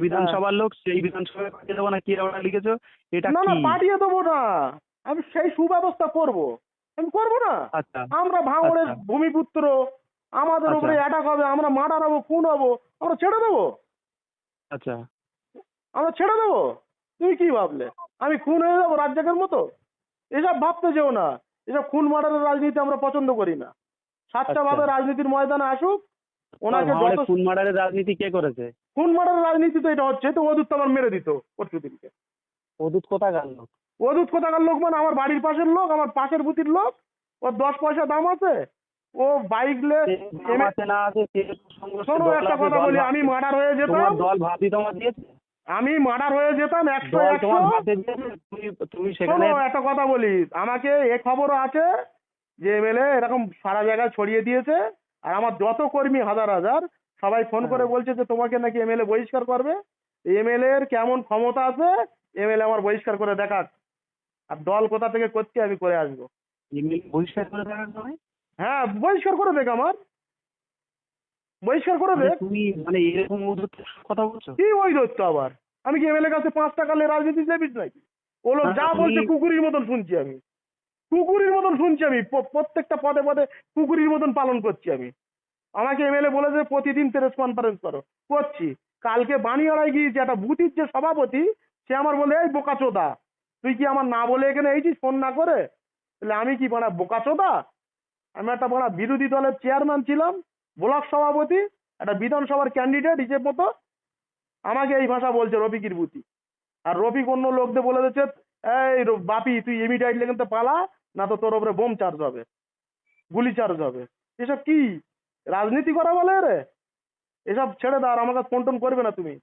বিধানসভার লোক সেই বিধানসভায় পাঠিয়ে দেবো না কি ওরা লিখেছো? এটা না না পাঠিয়ে দেবো না। আমি সেই সুব্যবস্থা করব। আমি করব না। আচ্ছা। আমরা ভাঙড়ের আচ্ছা। ভূমিপুত্র আমাদের আচ্ছা। উপরে অ্যাটাক হবে আমরা মার্ডার হব খুন হব আমরা ছেড়ে দেবো। আচ্ছা। আমরা ছেড়ে দেবো? তুমি কি ভাবলে? আমি খুন হয়ে যাব রাজ্জাকের মতো? এসব ভাবতে যেও না। এসব খুন মার্ডারের রাজনীতি আমরা পছন্দ করি না। সাতটা আচ্ছা। ভাবে রাজনীতির ময়দানে আসুক ওনাকে খুন মার্ডারের রাজনীতি কে করেছে? খুন মার্ডারের রাজনীতি তো এটা হচ্ছে? তো ওদুত তো আমার মেরে দিত পরশু দিনকে অদূত কোথাকার লোক? ওদুত কোথাকার লোক মানে আমার বাড়ির পাশের লোক আমার পাশের বুতির লোক। ওর দশ পয়সা দাম আছে। ও বাইক লে শোনো একটা কথা বলি আমি মার্ডার হয়ে যেতাম। দল ভাবি তোমার দিয়েছে? আমি মার্ডার হয়ে যেতাম একশো একশো। তুমি সেখানে একটা কথা বলি আমাকে এ খবরও আছে যে এমএলএ এরকম সারা জায়গায় ছড়িয়ে দিয়েছে। আর আমার যত কর্মী হাজার হাজার সবাই ফোন করে হ্যাঁ। বলছে যে তোমাকে নাকি এমএলএ বহিষ্কার করবে। এমএলএ এর কেমন ক্ষমতা আছে এমএলএ আমার বহিষ্কার করে দেখাক। আর দল কোথা থেকে করছে আমি করে আসব। বহিষ্কার করে দেওয়ার সময় হ্যাঁ বহিষ্কার করে দেখ আমার। বহিষ্কার করে মানে দেখ। তুমি মানে এরকম কথা বলছো? কি ওই দত্ত আবার? আমি কি এমএলএ কাছে পাঁচ টাকা নিয়ে রাজনীতি দেবিস নাকি? ও লোক যা বলছে কুকুরের মতন শুনছি আমি। কুকুরের মতন শুনছি আমি। প্রত্যেকটা পদে পদে কুকুরের মতন পালন করছি আমি। আমাকে এমএলএ বলেছে প্রতিদিন প্রেস কনফারেন্স করো। করছি। কালকে বানিয়াড়ায় গিয়েছি, একটা বুথির যে সভাপতি, সে আমার বলে এই বোকাচোদা তুই কি আমার না বলে এখানে এইছিস ফোন না করে? তাহলে আমি কি বাড়া বোকাচোদা আমি একটা বড় বিরোধী দলের চেয়ারম্যান ছিলাম, ব্লক সভাপতি, একটা বিধানসভার ক্যান্ডিডেট হিসেব মতো আমাকে এই ভাষা বলছে রফিকির বুতি আর রফিক অন্য লোকদের বলে দিচ্ছে, এই বাপি, তুই ইমিডিয়েটলি এখান থেকে পালা, না তো তোর ওপরে বোম চার্জ হবে, গুলি চার্জ হবে। এসব কি? রাজনীতি করা বলে রে? এসব ছেড়ে দাও আর আমাকে ফোন টোন করবে না তুমি।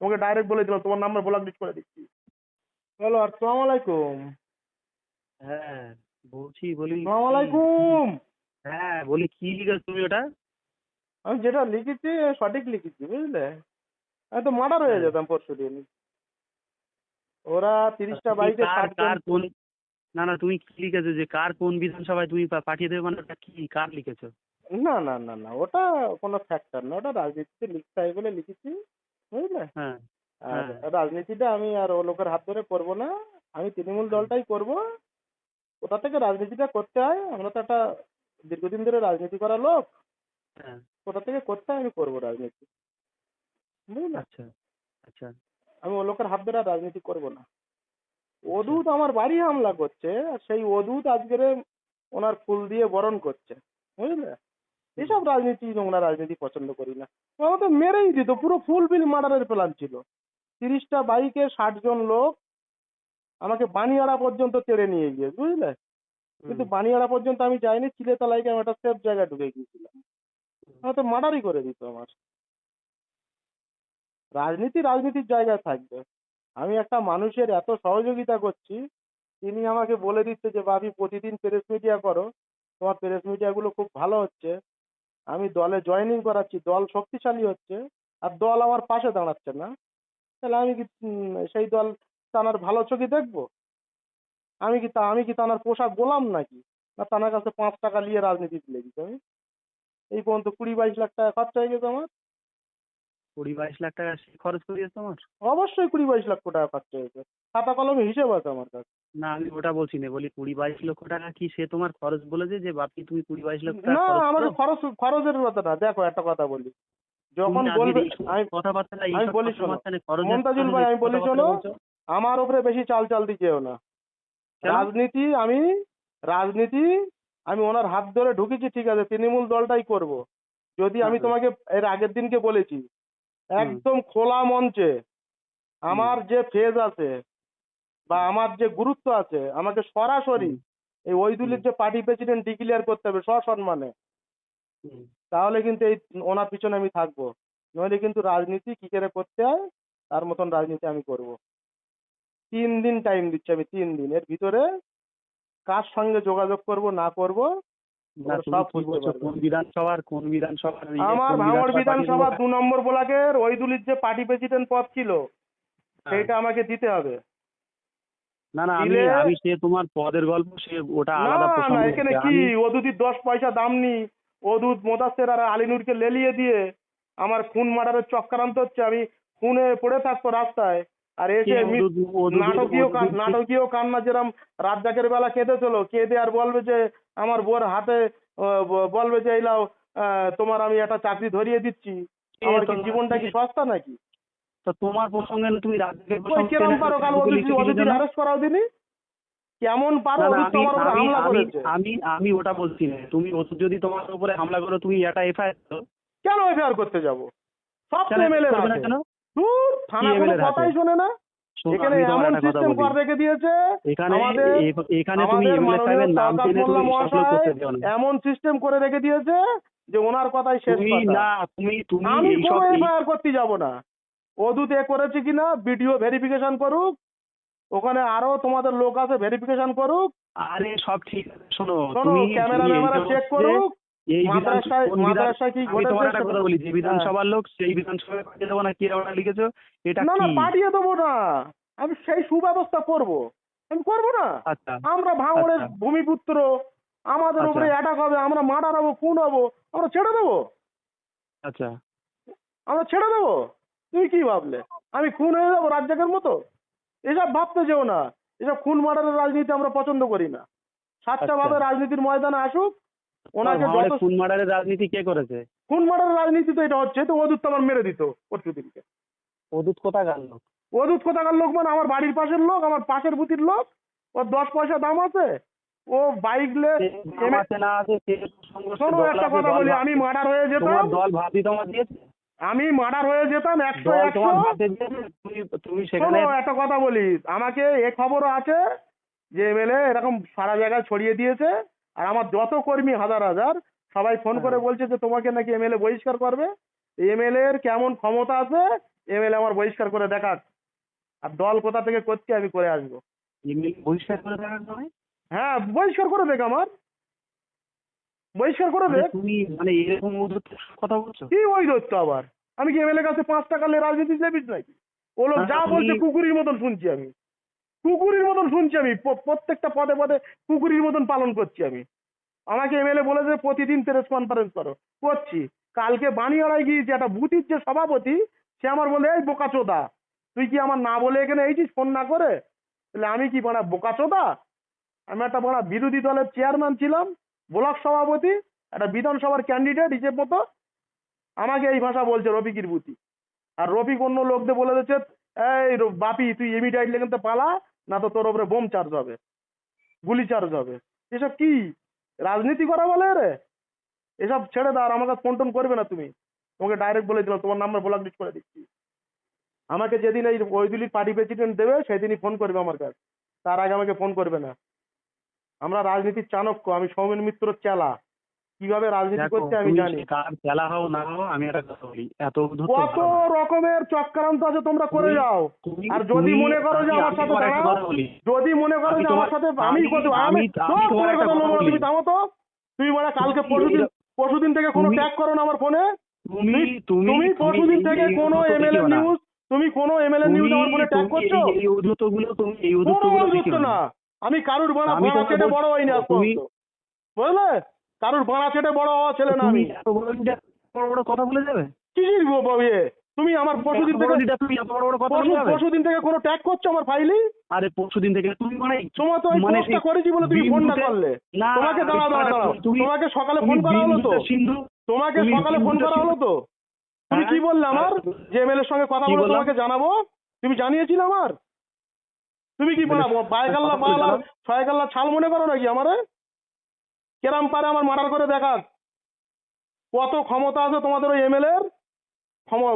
তোমাকে ডাইরেক্ট বলে দিলাম তোমার নাম্বার ব্লক লিস্ট করে দিচ্ছি। হ্যালো আসসালামু আলাইকুম। হ্যাঁ বলছি বলি আসসালামু আলাইকুম। হ্যাঁ বলি কি লিখেছো তুমি ওটা? আমি যেটা লিখেছি সঠিক লিখেছি বুঝলে? আমি তো মার্ডার হয়ে হ্যাঁ। যেতাম পরশু দিন ওরা তিরিশটা তুমি বাইকে কোন না না তুমি কি লিখেছো? যে কার কোন বিধানসভায় তুমি পাঠিয়ে দেবে মানে ওটা কি কার লিখেছো? না না না না ওটা কোনো ফ্যাক্টর না ওটা রাজনীতিতে লিখতে হয় বলে লিখেছি বুঝলে? হ্যাঁ আর হ্যাঁ। রাজনীতিটা আমি আর ও লোকের হাত ধরে করব না আমি তৃণমূল দলটাই করব কোথা থেকে রাজনীতিটা করতে হয় আমরা তো একটা দীর্ঘদিন ধরে রাজনীতি করা লোক হ্যাঁ। কোথা থেকে করতে হয় আমি করব রাজনীতি বুঝলে? আচ্ছা আচ্ছা। আমি ও লোকের হাত ধরে আর রাজনীতি করব না। অদূত আমার বাড়ি হামলা করছে আর সেই অদূত আজকের ওনার ফুল দিয়ে বরণ করছে বুঝলে? এসব রাজনীতি নোংরা রাজনীতি পছন্দ করি না। ওরা তো মেরেই দিত পুরো ফুল বিল মার্ডারের প্ল্যান ছিল। তিরিশটা বাইকে ষাট জন লোক আমাকে বানিয়াড়া পর্যন্ত তেড়ে নিয়ে গিয়ে বুঝলে? কিন্তু বানিয়াড়া পর্যন্ত আমি যাইনি চিলেতলায় আমি একটা সেফ জায়গায় ঢুকে গিয়েছিলাম। আমার তো মার্ডারই করে দিত আমার। রাজনীতি রাজনীতির জায়গায় থাকবে। আমি একটা মানুষের এত সহযোগিতা করছি, তিনি আমাকে বলে দিচ্ছে যে বাবি প্রতিদিন প্রেস মিডিয়া করো। তোমার প্রেস মিডিয়াগুলো খুব ভালো হচ্ছে। আমি দলে জয়েনিং করাচ্ছি, দল শক্তিশালী হচ্ছে, আর দল আমার পাশে দাঁড়াচ্ছে না। তাহলে আমি কি সেই দল তানার ভালো চোখে দেখব? আমি কি তা, আমি কি তানার পোশাক গোলাম নাকি? না, তানার কাছে পাঁচ টাকা নিয়ে রাজনীতিতে লেগেছি আমি? এই পর্যন্ত কুড়ি বাইশ লাখ টাকা খরচা হয়ে গেছে আমার। কুড়ি বাইশ লাখ টাকা খরচ করিয়েছো তোমার? অবশ্যই কুড়ি বাইশ লক্ষ টাকা খরচা হয়েছে। খাতা কলমে হিসেব আছে আমার কাছে। না আমি ওটা বলছি না বলি কুড়ি বাইশ লক্ষ টাকা কি সে তোমার খরচ বলেছে যে বাপি তুমি কুড়ি বাইশ লক্ষ টাকা না করো? খরচ খরচের কথা না দেখো একটা কথা বলি। যখন বলবে আমি কথাবার্তা আমি বলি শোনো, মমতাজুল ভাই, আমি বলি শোনো, আমার উপরে বেশি চাল চাল দিতেও না। রাজনীতি আমি রাজনীতি আমি ওনার হাত ধরে ঢুকেছি ঠিক আছে তৃণমূল দলটাই করব। যদি আমি তোমাকে এর আগের দিনকে বলেছি একদম খোলা মঞ্চে আমার যে ফেজ আছে বা আমার যে গুরুত্ব আছে আমাকে সরাসরি। এই ওইদুলের যে পার্টি প্রেসিডেন্ট ডিক্লেয়ার করতে হবে সসম্মানে। তাহলে কিন্তু এই ওনার পিছনে আমি থাকব। নইলে কিন্তু রাজনীতি কি করে করতে হয় তার মতন রাজনীতি আমি করব। তিন দিন টাইম দিচ্ছি আমি তিন দিন। এর ভিতরে কার সঙ্গে যোগাযোগ করব না করব না সব কি বুঝতে বলছো পারবে। কোন বিধানসভার কোন বিধানসভার ইয়ে, আমার ভাঙড় বিধানসভা দু নম্বর ব্লকের ওইদুলির যে পার্টি প্রেসিডেন্ট পদ ছিল হ্যাঁ। সেইটা আমাকে দিতে হবে। না না আমি আমি সে তোমার পদের গল্প সে ওটা আলাদা না প্রসঙ্গ। এখানে কি? ওদুদির দশ পয়সা দাম নি ওদুদ মোদাসের আর আলিনুরকে লেলিয়ে দিয়ে আমার খুন মার্ডারের চক্রান্ত হচ্ছে। আমি খুনে পড়ে থাকতো রাস্তায়। আর এসে নাটকীয় নাটকীয় কান্না যেরকম রাজ্জাকের বেলা কেঁদেছিল কেঁদে আর বলবে যে আমার বোর হাতে বলবে যে এই লাও তোমার আমি একটা চাকরি ধরিয়ে দিচ্ছি। আমার কি জীবনটা কি সস্তা নাকি? তা তোমার প্রসঙ্গে তুমি প্রসঙ্গে কিরম পারো কাল অদিতি? অ্যারেস্ট করাও দিনি? কেমন পারো অদিত আমার উপরে হামলা আমি করেছে? আমি আমি ওটা বলছি না। তুমি যদি তোমার উপরে হামলা করো তুমি এটা এফআইআর করো। কেন এফআইআর করতে যাব? সব এমএলএ কেন? দূর থানা কোনো কথাই শোনে না। এখানে আমি তোমার এমন সিস্টেম করে রেখে দিয়েছে। এখানে এখানে তুমি এমএলএ সাহেবের নাম টেনে তুমি সাপোর্ট করতে দিও না। এমন সিস্টেম করে রেখে দিয়েছে যে ওনার কথাই শেষ কথা। না তুমি তুমি আমি কোনো এফআইআর করতে যাব না। অদূত এ করেছে কিনা ভিডিও ভেরিফিকেশন করুক। ওখানে আরও তোমাদের লোক আছে ভেরিফিকেশন করুক। আরে সব ঠিক আছে শোনো শোনো তুমি ক্যামেরা চেক করুক। এই কি আমি তোমার ঘটেছে একটা সেটা- কথা বলি যে বিধানসভার লোক সেই বিধানসভায় পাঠিয়ে দেবো না কি ওটা লিখেছো? এটা না না পাঠিয়ে দেবো না। আমি সেই সুব্যবস্থা করব। আমি করব না। আচ্ছা। আমরা ভাঙড়ের আচ্ছা। ভূমিপুত্র আমাদের আচ্ছা। উপরে অ্যাটাক হবে আমরা মার্ডার হব খুন হব আমরা ছেড়ে দেবো। আচ্ছা। আমরা ছেড়ে দেবো? তুমি কি ভাবলে? আমি খুন হয়ে যাব রাজ্জাকের মতো? এসব ভাবতে যেও না। এসব খুন মার্ডারের রাজনীতি আমরা পছন্দ করি না। সাতটা। ভাবে রাজনীতির ময়দানে আসুক ওনাকে খুন মার্ডারের রাজনীতি কে করেছে? খুন মার্ডারের রাজনীতি তো এটা হচ্ছে তো ওদূত তো আমার মেরে দিত অদূত কোথা গেল ওদূত কোথাকার লোক মানে আমার বাড়ির পাশের লোক আমার পাশের বুথির লোক ওর দশ পয়সা দাম আছে ও বাইক লে শোনো একটা কথা বলি আমি মার্ডার হয়ে যেতাম। দল ভাবি তোমার দিয়েছে? আমি মার্ডার হয়ে যেতাম একশো একশো। তুমি সেখানে একটা কথা বলি আমাকে এ খবরও আছে যে এমএলএ এরকম সারা জায়গায় ছড়িয়ে দিয়েছে। আর আমার যত কর্মী হাজার হাজার সবাই ফোন করে হ্যাঁ। বলছে যে তোমাকে নাকি এমএলএ বহিষ্কার করবে। এমএলএ এর কেমন ক্ষমতা আছে এমএলএ আমার বহিষ্কার করে দেখাক। আর দল কোথা থেকে করছে আমি করে আসব। বহিষ্কার করে সময় হ্যাঁ বহিষ্কার করে দেখ আমার। বহিষ্কার করে মানে দেখ। তুমি মানে এরকম কথা বলছো? কি ওই দত্ত আবার? আমি কি এমএলএ কাছে পাঁচ টাকা নিয়ে রাজনীতি লেবিস নাকি? ও লোক যা বলছে কুকুরের মতন শুনছি আমি। কুকুরের মতন শুনছি আমি। প্রত্যেকটা পদে পদে কুকুরের মতন পালন করছি আমি। আমাকে এমএলএ বলেছে, প্রতিদিন প্রেস কনফারেন্স করো। করছি। কালকে বানিয়াড়ায় গিয়েছি, একটা বুথির যে সভাপতি, সে আমার বলে এই বোকাচোদা তুই কি আমার না বলে এখানে এইছিস ফোন না করে? তাহলে আমি কি বানা বোকাচোদা আমি একটা বড় বিরোধী দলের চেয়ারম্যান ছিলাম, ব্লক সভাপতি, একটা বিধানসভার ক্যান্ডিডেট হিসেব মতো। আমাকে এই ভাষা বলছে রফিকির বুতি আর রফিক অন্য লোকদের বলে দিচ্ছে, এই বাপি, তুই ইমিডিয়েট লেগে পালা না তো তোর ওপরে বোম চার্জ হবে, গুলি চার্জ হবে। এসব কি? রাজনীতি করা বলে রে? এসব ছেড়ে দাও আর আমাকে ফোন টোন করবে না তুমি। তোমাকে ডাইরেক্ট বলে দিলাম, তোমার নাম্বার ব্লক লিস্ট করে দিচ্ছি। আমাকে যেদিন এই ওইদুলির পার্টি প্রেসিডেন্ট দেবে, সেদিনই ফোন করবে আমার কাছে। তার আগে আমাকে ফোন করবে না। আমরা রাজনীতির চাণক্য, আমি সৌমেন মিত্র চেলা। কীভাবে রাজনীতি করতে আমি জানি। কার খেলা হও না হও আমি একটা কথা বলি। এত কত রকমের চক্রান্ত আছে তোমরা করে যাও। আর যদি মনে করো যে আমার সাথে দাঁড়াও যদি মনে করো যে আমার সাথে আমি আমি- আমি তোমার কথা বলব তুমি থামো তো। তুমি মানে কালকে পরশুদিন পরশুদিন থেকে কোনো ট্যাগ করো না আমার ফোনে। তুমি পরশুদিন থেকে কোনো এমএলএ। নিউজ তুমি কোনো এমএলএ নিউজ আমার ফোনে ট্যাগ করছ? এই- এই তুমি এই না। আমি কারুর বাড়া আমি বাড়া তোমাকে বড় হয়নি আজ পর্যন্ত বুঝলে? কারুর বাড়া চেটে বড় হওয়া ছেলে না আমি। বড় বড় বড় কথা বলে যাবে? কি ইয়ে তুমি আমার পরশুদিন থেকে তুমি এত বড় বড় কথা পরশু যাবে? পরশুদিন থেকে কোনো ট্যাগ করছ আমার ফাইলে আরে পরশুদিন থেকে তুমি মানে তোমার তো মানে করেছি বলে তুমি ফোনটা করলে। না তোমাকে দাঁড়া দাঁড়া তোমাকে সকালে ফোন করা হলো তো। সিন্ধু তোমাকে সকালে ফোন করা হলো তো। তুমি হ্যাঁ? কি বললে আমার? যে এমএলএর সঙ্গে কথা বলে তোমাকে জানাব। তুমি জানিয়েছিলে আমার? তুমি কি বানাবো বায়গাল্লা বলে। ছয়গাল্লা ছাল মনে করো নাকি আমারে? কেরাম পারে আমার মার্ডার করে দেখাক কত ক্ষমতা আছে তোমাদের ওই এমএলএ এর?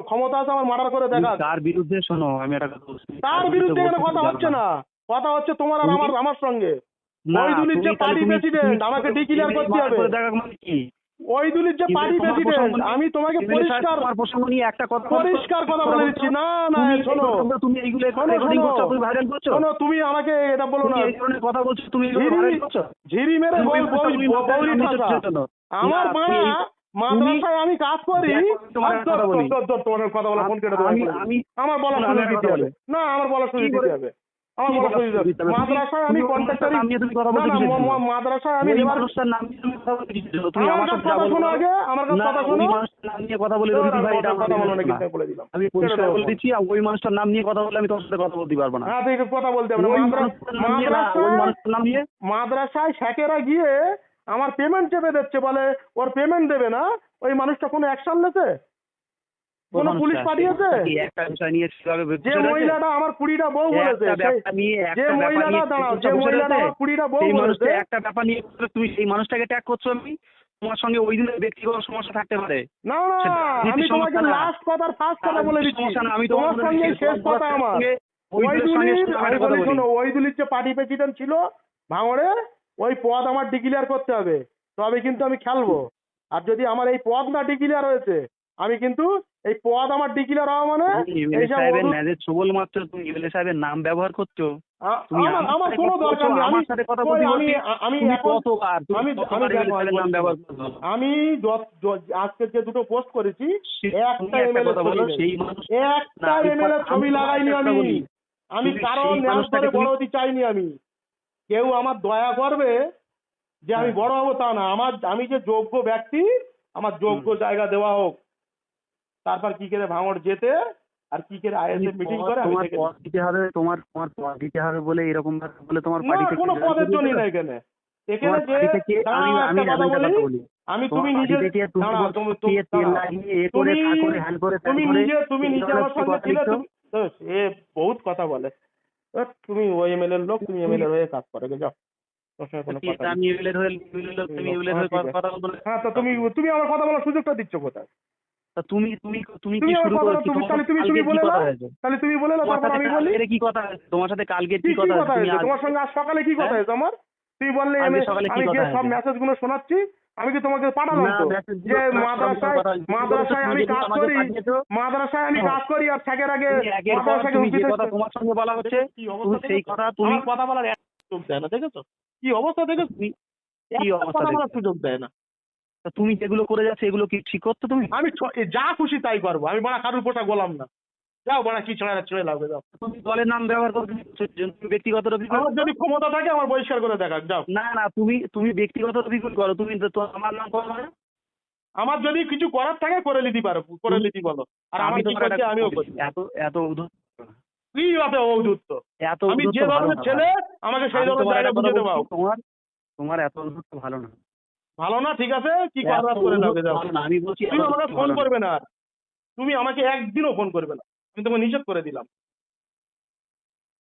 ক্ষমতা আছে আমার মার্ডার করে দেখাক তার বিরুদ্ধে শোনো আমি একটা কথা বলছি। তার বিরুদ্ধে এখানে কথা হচ্ছে না। কথা হচ্ছে তোমার আর আমার আমার সঙ্গে। না, ওইদুলির যে প্রেসিডেন্ট president, তুমি- আমাকে ডিক্লিয়ার করতে হবে। দেখাক মানে কি? ওই দুলির যে পার্টি প্রেসিডেন্ট আমি তোমাকে পরিষ্কার তোমার প্রসঙ্গ নিয়ে একটা কথা বলছো। পরিষ্কার কথা বলে দিচ্ছি। না না তুমি শোনো। তুমি এইগুলো রেকর্ডিং করছ তুমি ভাইরাল করছ? শোনো তুমি আমাকে এটা বলো না। এই ধরনের কথা বলছো তুমি ভাইরাল করছ? ঝিরি মেরে বল। আমার মাদ্রাসায় আমি কাজ করি। তোমার কথা বলি। ফোন কেটে দেবো আমার দিতে হবে না বলা করে- দিতে হবে। না আমার শোনো বলো। শোনো মানুষটার নাম বলে বলো আমি বলে পরিষ্কার বলে দিচ্ছি ওই মানুষটার নাম নিয়ে কথা আমি তোর সাথে কথা বলতে পারব না। কথা বলতে মাদ্রাসায় শেখেরা গিয়ে আমার পেমেন্ট চেপে দিচ্ছে বলে ওর পেমেন্ট দেবে না? ওই মানুষটা কোনো অ্যাকশন নেছে? কোনো পুলিশ পাঠিয়েছে? একটা বিষয় নিয়ে যে মহিলাটা আমার কুড়িটা বউ বলেছে নিয়ে যে মহিলাটা দাঁড়াও যে মহিলাটা আমার কুড়িটা বউ বলেছে একটা ব্যাপার নিয়ে তুমি সেই মানুষটাকে ট্যাগ করছ আমি? তোমার সঙ্গে ওই দিনের ব্যক্তিগত সমস্যা থাকতে পারে। না না আমি তোমাকে লাস্ট কথার ফার্স্ট কথা বলে দিচ্ছি। আমি তোমার সঙ্গে শেষ কথা আমার। ওইদুলির যে পার্টি প্রেসিডেন্ট ছিল ভাঙড়ে ওই পদ আমার ডিক্লিয়ার করতে হবে। তবে কিন্তু আমি খেলব। আর যদি আমার এই পদ না ডিক্লিয়ার হয়েছে আমি কিন্তু এই পদ আমার ডিক্লিয়ার হওয়া মানে? এমএলএ সাহেবের ন্যাজের মাত্র তুমি এমএলএ সাহেবের নাম ব্যবহার করছ। তুমি আমার কোনো দরকার নেই। আমি আমার সাথে কথা বলতে আমি আমি কতবার আমি নাম ব্যবহার করছ? আমি আজকে যে দুটো পোস্ট করেছি একটা এমএলএ বলো সেই মানুষ একটা এমএলএ ছবি লাগাইনি আমি। আমি কারও সেই ন্যাস ধরে বড় হতে চাইনি আমি। কেউ আমার দয়া করবে যে আমি হ্যাঁ। বড় হব তা না। আমার আমি যে যোগ্য ব্যক্তি আমার যোগ্য জায়গা দেওয়া হোক। তারপর কি করে ভাঙড় যেতে আর কি করে আইএসএ মিটিং করে তোমার পদ দিতে হবে তোমার তোমার পদ দিতে হবে বলে এরকম ভাবে বলে তোমার পার্টি থেকে কোনো পদের জন্য না এখানে। এখানে যে আমি আমি কথা বলি। আমি তুমি party নিজে তুমি এ নিজে তুমি নিজে আমার সঙ্গে কথা ছিলে। তুমি সে বহুত কথা বলে। এ, তুমি ওই এমএলএ লোক তুমি এমএলএ হয়ে কাজ করে যাও হয়ে তুমি হয়ে হ্যাঁ, হ্যাঁ তুমি তুমি আমার কথা বলার সুযোগটা দিচ্ছ কোথায়? তুমি তুমি তুমি তুমি কি শুরু করেছ? তুমি তাহলে তুমি তুমি বলে দাও। তাহলে তুমি বলে দাও তারপর আমি বলি। কি কথা হয়েছে? তোমার সাথে কালকে কি কথা কথা হয়েছে? তোমার সঙ্গে আজ সকালে কি কথা হ্যাঁ? হয়েছে আমার? তুমি বললে আমি সকালে কি যে সব মেসেজগুলো শোনাচ্ছি আমি কি তোমাকে পাঠালাম তো? যে মাদ্রাসায় মাদ্রাসায় আমি কাজ করি। মাদ্রাসায় আমি হ্যাঁ। কাজ করি আর শেখের আগে মাদ্রাসাকে তুমি যে হুমকি কথা তোমার সঙ্গে বলা হচ্ছে তুমি অবস্থা সেই দেখেছ? কথা তুমি কথা বলার সুযোগ দেয় না দেখেছ? কি অবস্থা দেখেছ? কি অবস্থা বলার সুযোগ দেয় না। তা তুমি যেগুলো করে যাচ্ছ এগুলো কি ঠিক করতো তুমি? আমি যা খুশি তাই করব। আমি বড় কারুর পোষা গোলাম না। যাও বড় কি ছড়া ছড়ে লাগবে যাও। তুমি দলের নাম ব্যবহার করছ তুমি ব্যক্তিগত আমার যদি ক্ষমতা থাকে আমার বহিষ্কার করে দেখা যাও। না না তুমি তুমি ব্যক্তিগত অভিযোগ করো তুমি তো আমার নাম করো না। আমার যদি কিছু করার থাকে করে নিতে পারো করে নিতে বলো। আর আমি কি করছে আমিও করি এত এত উদ্ধত কি হবে ঔদুত্ত এত আমি যে ধরনের ছেলে আমাকে সেই ধরনের জায়গা বুঝে দেবো। তোমার তোমার এত উদ্ধত ভালো না। ভালো না ঠিক আছে? কি করার করে নাও তুমি আমাকে ফোন করবে না আর। তুমি আমাকে একদিনও ফোন করবে না। আমি তোমাকে নিষেধ করে দিলাম।